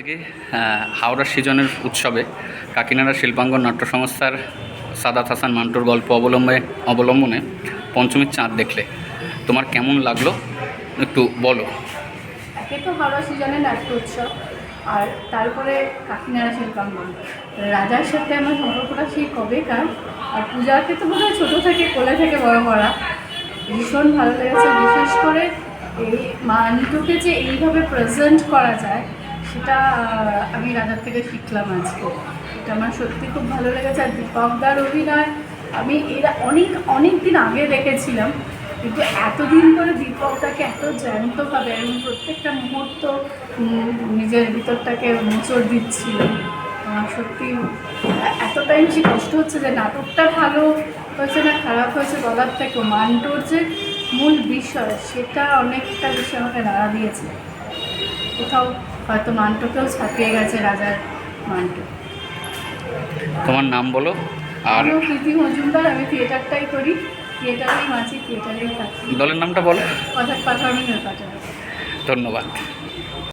আজকে হাওড়া সিজনের উৎসবে কাকিনাড়া শিল্পাঙ্গন নাট্য সংস্থার সাদাত হাসান মান্টুর গল্প অবলম্বনে অবলম্বনে পঞ্চমীর চাঁদ দেখলে। তোমার কেমন লাগল? একটু বলো। তো হাওড়া সিজনের নাট্য উৎসব, আর তারপরে কাকিনাড়া শিল্পাঙ্গন। রাজার সাথে আমার সম্পর্কটা সেই কবেকার আর পূজাকে তো বোধহয় ছোটো থেকে, কোলে থেকে বড় করা ভীষণ ভালো লেগেছে। বিশেষ করে এই মানটুকে যে এইভাবে প্রেজেন্ট করা যায় সেটা আমি রাজার থেকে শিখলাম আজকে। এটা আমার সত্যি খুব ভালো লেগেছে। আর দীপকদার অভিনয়, আমি এরা অনেক অনেক দিন আগে দেখেছিলাম, কিন্তু এতদিন ধরে দীপকটাকে এত জ্যান্তভাবে এবং প্রত্যেকটা মুহূর্ত নিজের ভিতরটাকে মোচড় দিচ্ছিল সত্যি, এতটাই বেশি কষ্ট হচ্ছে যে নাটকটা ভালো হয়েছে না খারাপ হয়েছে বলার থেকেও। মান্টোর যে মূল বিষয়, সেটা অনেকটা বেশি আমাকে নাড়া দিয়েছে। কোথাও হয়তো মান্টকেও ছাপিয়ে গেছে রাজার মান্টু। তোমার নাম বলো? আর প্রীতি মজুমদার আমি থিয়েটারটাই করি। থিয়েটারেই আছি থিয়েটারেই থাকি। দলের নামটা বলো। পাঠানো পাঠানো ধন্যবাদ।